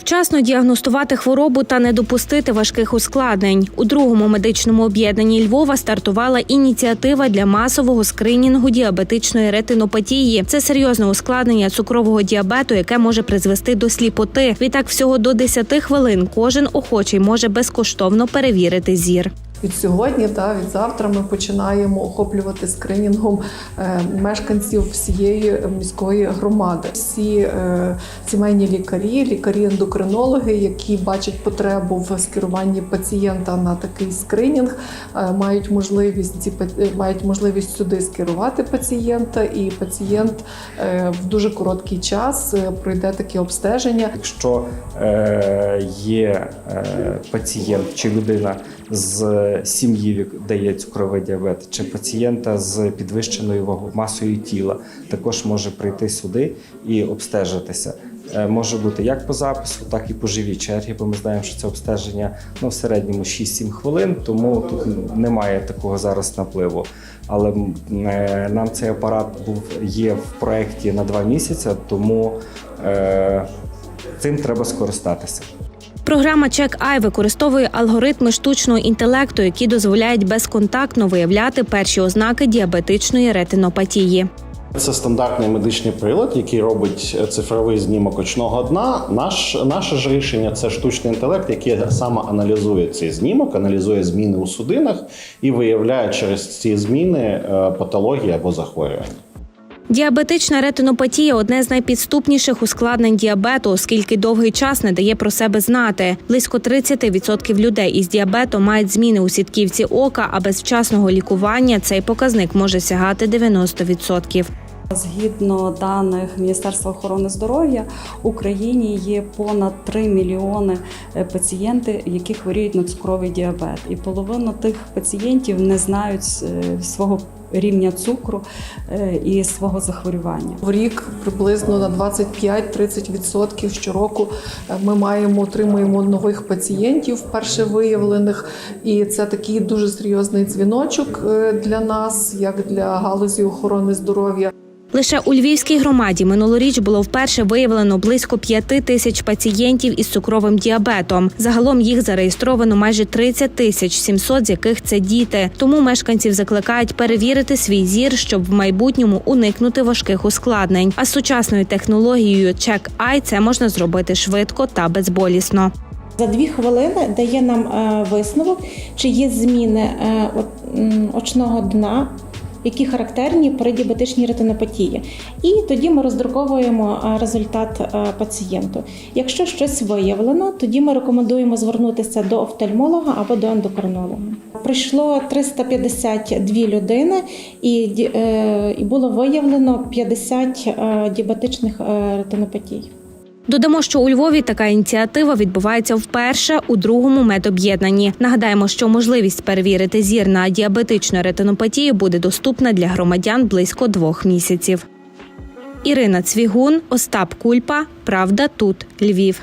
Вчасно діагностувати хворобу та не допустити важких ускладнень. У другому медичному об'єднанні Львова стартувала ініціатива для масового скринінгу діабетичної ретинопатії. Це серйозне ускладнення цукрового діабету, яке може призвести до сліпоти. Відтак, всього до 10 хвилин кожен охочий може безкоштовно перевірити зір. Від сьогодні та від завтра ми починаємо охоплювати скринінгом е, мешканців всієї міської громади. Всі е, сімейні лікарі, лікарі-ендокринологи, які бачать потребу в скеруванні пацієнта на такий скринінг, е, мають можливість ці мають можливість сюди скерувати пацієнта, і пацієнт в дуже короткий час пройде таке обстеження. Якщо є пацієнт чи людина з сім'ї, де є цукровий діабет, чи пацієнта з підвищеною масою тіла, також може прийти сюди і обстежитися. Е, Може бути як по запису, так і по живій чергі, бо ми знаємо, що це обстеження ну, в середньому 6-7 хвилин, тому тут немає такого зараз напливу. Але е, нам цей апарат був є в проєкті на 2 місяці, тому е, цим треба скористатися. Програма CheckEye використовує алгоритми штучного інтелекту, які дозволяють безконтактно виявляти перші ознаки діабетичної ретинопатії. Це стандартний медичний прилад, який робить цифровий знімок очного дна. Наш, наше ж рішення це штучний інтелект, який саме аналізує цей знімок, аналізує зміни у судинах і виявляє через ці зміни е, патології або захворювання. Діабетична ретинопатія одне з найпідступніших ускладнень діабету, оскільки довгий час не дає про себе знати. Близько 30% людей із діабетом мають зміни у сітківці ока, а без вчасного лікування цей показник може сягати 90%. Згідно даних Міністерства охорони здоров'я, в Україні є понад 3 мільйони е, пацієнти, які хворіють на цукровий діабет. І половина тих пацієнтів не знають е, свого рівня цукру е, і свого захворювання. В рік приблизно на 25-30% щороку е, ми маємо отримуємо нових пацієнтів, вперше виявлених, і це такий дуже серйозний дзвіночок е, для нас, як для галузі охорони здоров'я. Лише у Львівській громаді минулоріч було вперше виявлено близько 5 тисяч пацієнтів із цукровим діабетом. Загалом їх зареєстровано майже 30 тисяч 700, з яких це діти. Тому мешканців закликають перевірити свій зір, щоб в майбутньому уникнути важких ускладнень. А з сучасною технологією CheckEye це можна зробити швидко та безболісно. За дві хвилини дає нам е, висновок, чи є зміни е, очного дна, які характерні при діабетичній ретинопатії. І тоді ми роздруковуємо е, результат е, пацієнту. Якщо щось виявлено, тоді ми рекомендуємо звернутися до офтальмолога або до ендокринолога. Прийшло 352 людини, і, е, і було виявлено 50 е, діабетичних ретинопатій. Додамо, що у Львові така ініціатива відбувається вперше у другому медоб'єднанні. Нагадаємо, що можливість перевірити зір на діабетичну ретинопатію буде доступна для громадян близько двох місяців. Ірина Цвігун, Остап Кульпа. Правда, тут Львів.